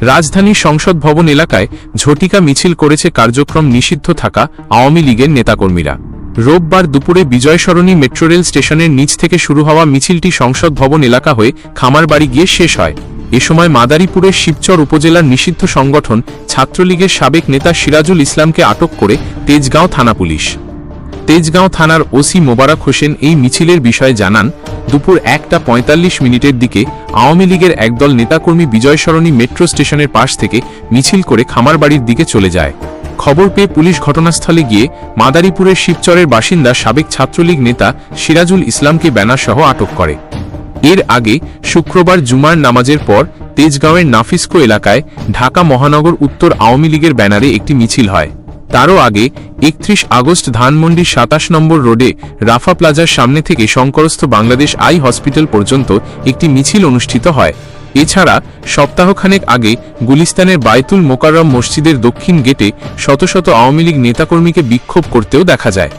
রাজধানীর সংসদ ভবন এলাকায় ঝটিকা মিছিল করেছে কার্যক্রম নিষিদ্ধ থাকা আওয়ামী লীগের নেতাকর্মীরা। রোববার দুপুরে বিজয় সরণী মেট্রো রেল স্টেশনের নিচ থেকে শুরু হওয়া মিছিলটি সংসদ ভবন এলাকা হয়ে খামারবাড়ি গিয়ে শেষ হয়। এ সময় মাদারীপুরের শিবচর উপজেলার নিষিদ্ধ সংগঠন ছাত্রলীগের সাবেক নেতা সিরাজুল ইসলামকে আটক করে তেজগাঁও থানা পুলিশ। তেজগাঁও থানার ওসি মোবারক হোসেন এই মিছিলের বিষয়ে জানান, দুপুর একটা পঁয়তাল্লিশ মিনিটের দিকে আওয়ামী লীগের একদল নেতাকর্মী বিজয় সরণী মেট্রো স্টেশনের পাশ থেকে মিছিল করে খামারবাড়ির দিকে চলে যায়। খবর পেয়ে পুলিশ ঘটনাস্থলে গিয়ে মাদারীপুরের শিবচরের বাসিন্দা সাবেক ছাত্রলীগ নেতা সিরাজুল ইসলামকে ব্যানারসহ আটক করে। এর আগে শুক্রবার জুমার নামাজের পর তেজগাঁওয়ের নাফিসকো এলাকায় ঢাকা মহানগর উত্তর আওয়ামী লীগের ব্যানারে একটি মিছিল হয়। তারও আগে একত্রিশ আগস্ট ধানমন্ডির সাতাশ নম্বর রোডে রাফা প্লাজার সামনে থেকে শঙ্করস্থ বাংলাদেশ আই হসপিটাল পর্যন্ত একটি মিছিল অনুষ্ঠিত হয়। এছাড়া সপ্তাহখানেক আগে গুলিস্তানের বায়তুল মোকাররম মসজিদের দক্ষিণ গেটে শত শত আওয়ামী লীগ নেতাকর্মীকে বিক্ষোভ করতেও দেখা যায়।